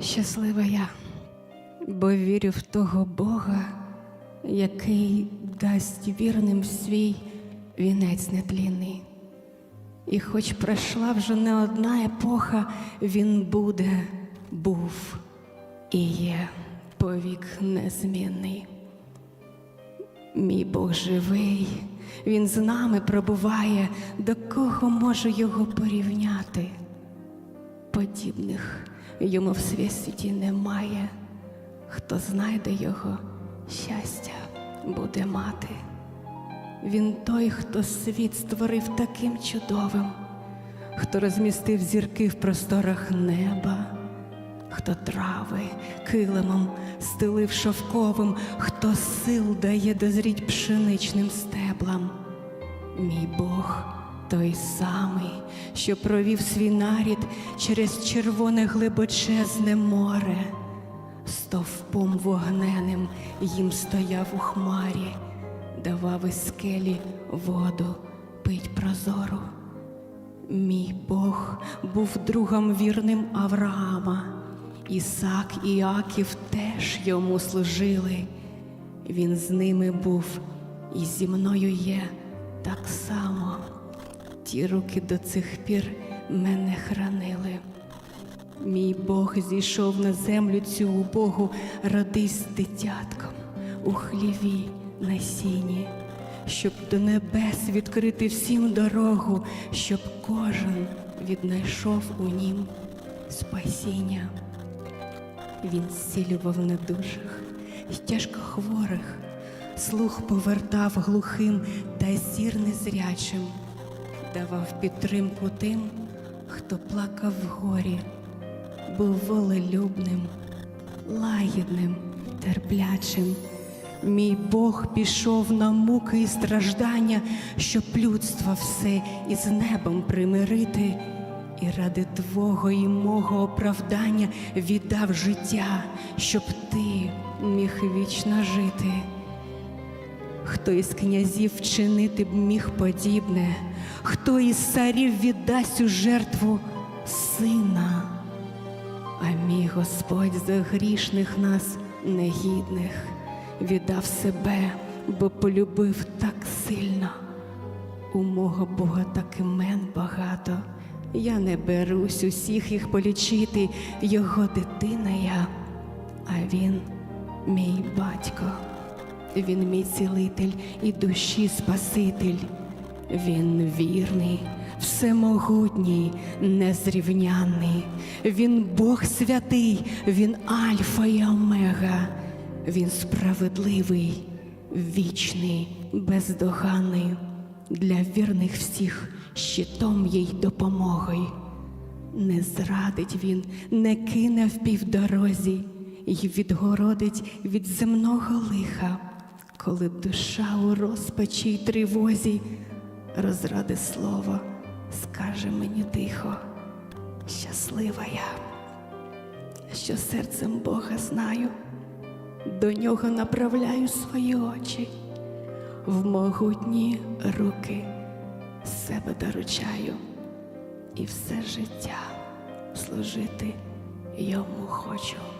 Щаслива я, бо вірю в того Бога, який дасть вірним свій вінець нетлінний. І хоч пройшла вже не одна епоха, він буде, був і є повік незмінний. Мій Бог живий, він з нами пробуває, до кого можу його порівняти. Подібних йому в світі немає. Хто знайде його, щастя буде мати. Він той, хто світ створив таким чудовим, хто розмістив зірки в просторах неба, хто трави килимом стелив шовковим, хто сил дає дозріть пшеничним стеблам. Мій Бог той самий, що провів свій нарід через червоне глибочезне море, стовпом вогненим їм стояв у хмарі, давав із скелі воду пить прозору. Мій Бог був другом вірним Авраама, Ісак і Іаків теж йому служили. Він з ними був і зі мною є так само. Ті руки до цих пір мене хранили. Мій Бог зійшов на землю цю убогу, родись дитятком у хліві на сіні, щоб до небес відкрити всім дорогу, щоб кожен віднайшов у нім спасіння. Він зцілював недужих тяжко хворих, слух повертав глухим та зір незрячим, давав підтримку тим, хто плакав в горі, був волелюбним, лагідним, терплячим. Мій Бог пішов на муки і страждання, щоб людство все із небом примирити, і ради твого і мого оправдання віддав життя, щоб ти міг вічно жити. Хто із князів вчинити б міг подібне, хто із царів віддасть у жертву сина. А мій Господь за грішних нас негідних віддав себе, бо полюбив так сильно. У мого Бога так імен багато. Я не берусь усіх їх полічити, його дитина я, а він мій батько. Він мій цілитель і душі Спаситель. Він вірний, всемогутній, незрівнянний. Він Бог святий, він Альфа і Омега. Він справедливий, вічний, бездоганний. Для вірних всіх щитом їй допомогою. Не зрадить він, не кине в півдорозі й відгородить від земного лиха, коли душа у розпачі й тривозі розради слово скаже мені тихо, щаслива я, що серцем Бога знаю, до нього направляю свої очі, в могутні руки себе доручаю і все життя служити йому хочу.